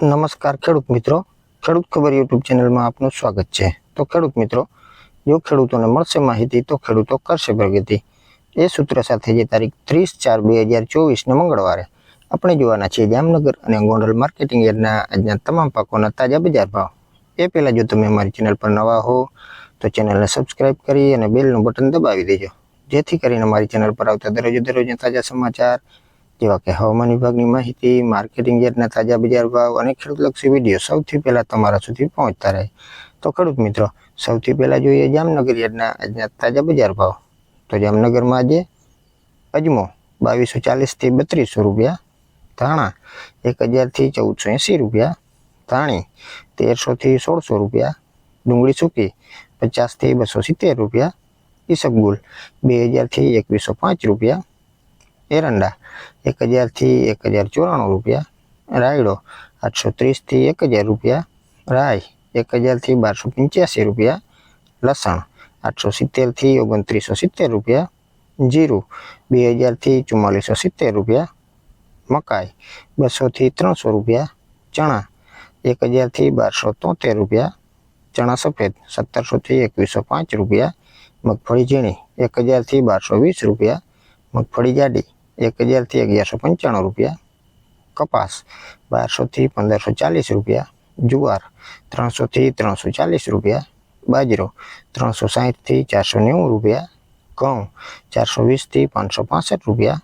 નમસ્કાર ખેડૂત મિત્રો. ખેડૂત ખબર યુટ્યુબ ચેનલમાં આપનું સ્વાગત છે. તો ખેડૂત મિત્રો, જો ખેડૂતોને મળશે માહિતી, તો ખેડૂતો કરશે પ્રગતિ. એ સૂત્ર સાથે જે તારીખ ત્રીસ ચાર બે હજાર ચોવીસને મંગળવારે આપણે જોવાના છીએ જામનગર અને ગોંડલ માર્કેટિંગ યાર્ડના આજના તમામ પાકોના તાજા બજાર ભાવ. એ પહેલાં જો તમે અમારી ચેનલ પર નવા હો, તો ચેનલને સબસ્ક્રાઇબ કરી અને બેલનું બટન દબાવી દેજો. જેથી કરીને મારી ચેનલ પર આવતા દરરોજ દરરોજના તાજા સમાચાર જેવા કે હવામાન વિભાગની માહિતી માર્કેટિંગ યાર્ડના તાજા બજાર ભાવ અને ખેડૂતલક્ષી વીડિયો સૌથી પહેલા તમારા સુધી પહોંચતા રહે. તો ખેડૂત મિત્રો, સૌથી પહેલા જોઈએ જામનગર યાર્ડના આજના તાજા બજાર ભાવ. તો જામનગરમાં આજે અજમો બાવીસો ચાલીસથી બત્રીસો રૂપિયા, ધાણા એક હજારથી ચૌદસો એંસી રૂપિયા, ધાણી તેરસોથી સોળસો રૂપિયા, ડુંગળી સૂકી પચાસથી બસો સિત્તેર રૂપિયા, ઈસબગુલ બે હજારથી એકવીસો પાંચ રૂપિયા એરંડા, એક હજારથી એક હજાર ચોરાણું રૂપિયા, રાયડો, આઠસો ત્રીસથી એક હજાર રૂપિયા રાય એક હજારથી બારસો પંચ્યાસી રૂપિયા, લસણ, આઠસો સિત્તેરથી ઓગણત્રીસો સિત્તેર રૂપિયા, જીરું, બે હજારથી ચુમ્માલીસો સિત્તેર રૂપિયા, મકાઈ બસોથી ત્રણસો રૂપિયા, ચણા, એક હજારથી બારસો તોતેર રૂપિયા, ચણા સફેદ સત્તરસોથી એકવીસો પાંચ રૂપિયા, મગફળી ઝીણી, એક હજારથી બારસો વીસ રૂપિયા, મગફળી જાડી એક હજારથી અગિયારસો પંચાણું રૂપિયા. કપાસ બારસોથી પંદરસો ચાલીસ રૂપિયા. જુવાર ત્રણસોથી ત્રણસો ચાલીસ રૂપિયા. બાજરો ત્રણસો સાહીઠથી ચારસો નેવું રૂપિયા. ઘઉં ચારસો વીસથી પાંચસો પાસઠ રૂપિયા.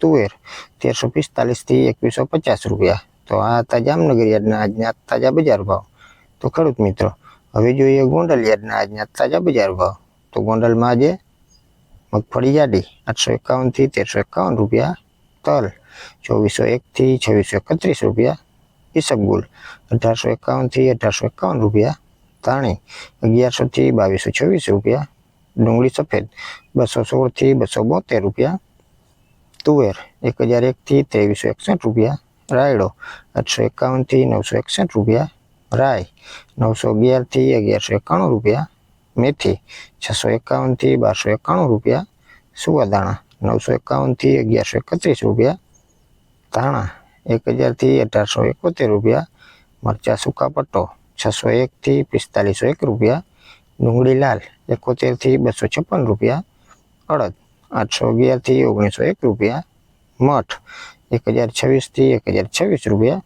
તુવેર તેરસો પિસ્તાલીસથી એકવીસો પચાસ રૂપિયા. તો આ હતા જામનગર યાર્ડના આજના તાજા બજાર ભાવ. તો ખેડૂત મિત્રો, હવે જોઈએ ગોંડલ યાર્ડના આજના તાજા બજાર ભાવ. તો ગોંડલમાં આજે મગફળી જાડી. આઠસો એકાવનથી તેરસો એકાવન રૂપિયા તલ. ચોવીસો એકથી છવ્વીસો એકત્રીસ રૂપિયા ઈસબગુલ અઢારસો એકાવનથી અઢારસો એકાવન રૂપિયા ધાણી અગિયારસોથી બાવીસો છવ્વીસ રૂપિયા ડુંગળી સફેદ. બસો સોળથી બસો બોતેર રૂપિયા તુવેર. એક હજાર એકથી ત્રેવીસો એકસઠ રૂપિયા રાયડો. આઠસો એકાવનથી નવસો એકસઠ રૂપિયા રાય નવસો અગિયારથી અગિયારસો એકાણું રૂપિયા મેથી, છસો એકાવનથી બારસો એકાણું રૂપિયા સુવાદાણા નવસો એકાવનથી અગિયારસો એકત્રીસ રૂપિયા, ધાણા, એક હજારથી અઢારસો એકોતેર રૂપિયા, મરચા સૂકા પટ્ટો, છસો એકથી પિસ્તાલીસો એક રૂપિયા, ડુંગળી લાલ એકોતેરથી બસો છપ્પન રૂપિયા, અડદ, આઠસો અગિયારથી ઓગણીસો એક રૂપિયા, મઠ, એક હજાર છવ્વીસથી એક હજાર છવ્વીસ રૂપિયા,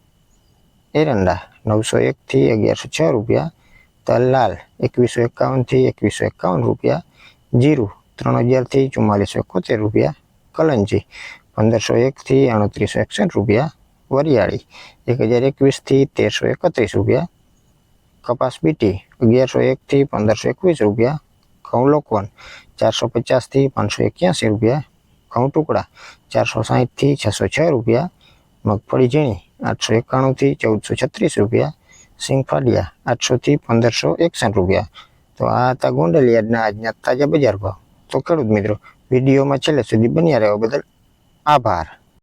એરંડા, નવસો એકથી અગિયારસો છ રૂપિયા તલ એકવીસો એકાવનથી એકવીસો એકાવન રૂપિયા, જીરું ત્રણ હજારથી ચુમ્માલીસો એકોતેર રૂપિયા, કલંજી પંદરસો એકથી આડત્રીસો એકસઠ રૂપિયા, વરિયાળી એક હજાર એકવીસથી તેરસો એકત્રીસ રૂપિયા, કપાસ બીટી અગિયારસો એકથી પંદરસો એકવીસ રૂપિયા, ઘઉં લોકવન ચારસો પચાસથી પાંચસો એક્યાસી રૂપિયા, ઘઉં ટુકડા ચારસો સાહીઠથી છસો છ રૂપિયા, મગફળી ઝીણી આઠસો એકાણુંથી ચૌદસો છત્રીસ રૂપિયા સિંગફાડિયા આઠસોથી પંદરસો એકસઠ રૂપિયા. તો આ હતા ગોંડલિયાડના આજના તાજા બજાર ભાવ. તો ખેડૂત મિત્રો, વિડીયોમાં છેલ્લે સુધી બન્યા રહેવા બદલ આભાર.